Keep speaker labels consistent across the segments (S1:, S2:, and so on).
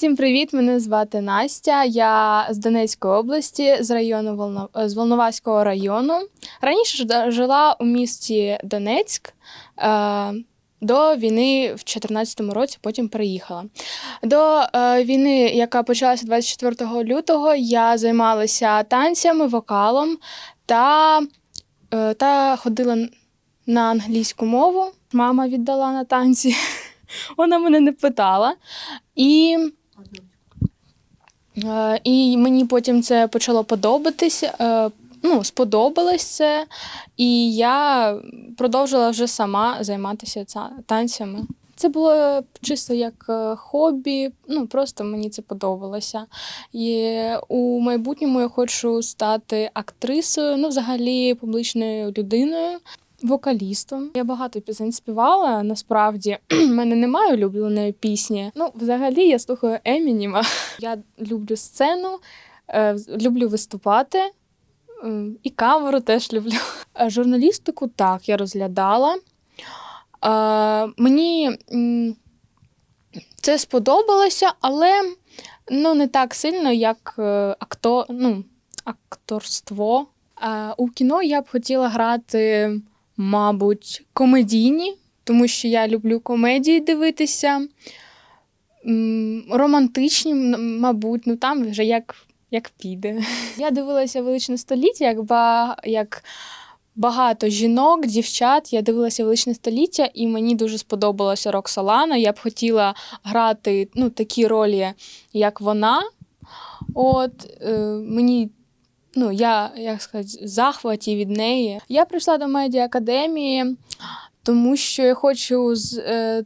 S1: Всім привіт! Мене звати Настя. Я з Донецької області, з району Волно... з Волноваського району. Раніше жила у місті Донецьк. Е... До війни в 2014 році потім переїхала. До е, війни, яка почалася 24 лютого, я займалася танцями, вокалом та, е, та ходила на англійську мову. Мама віддала на танці. Вона мене не питала. І, і мені потім це почало подобатись. Е, ну, сподобалось це, і я продовжила вже сама займатися ця- танцями. Це було чисто як е, хобі, ну просто мені це подобалося. І у майбутньому я хочу стати актрисою, ну, взагалі публічною людиною, вокалістом. Я багато пісень співала. Насправді в мене немає улюбленої пісні. Ну, взагалі, я слухаю Емініма. Я люблю сцену, е, люблю виступати. І камеру теж люблю. Журналістику так я розглядала. Е, Мені це сподобалося, але ну, не так сильно, як е, акто, ну, акторство. У кіно я б хотіла грати, мабуть, комедійні, тому що я люблю комедії дивитися. Романтичні, мабуть, ну там вже як, як піде. Я дивилася величне століття, як, ба, як багато жінок, дівчат. Я дивилася величне століття, і мені дуже сподобалася Роксолана. Я б хотіла грати ну, такі ролі, як вона. От е, мені. Ну, я, як сказати, захваті від неї. Я прийшла до медіа академії, тому що я хочу з, е,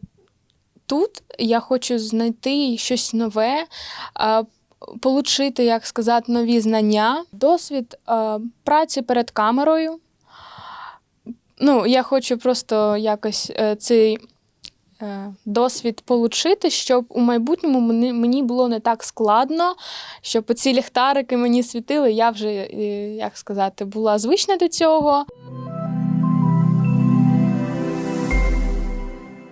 S1: тут я хочу знайти щось нове, получити, як сказати, нові знання, досвід праці перед камерою. Ну, я хочу просто якось е, цей досвід получити, щоб у майбутньому мені, було не так складно, щоб ці ліхтарики мені світили. Я вже, е, як сказати, була звична до цього.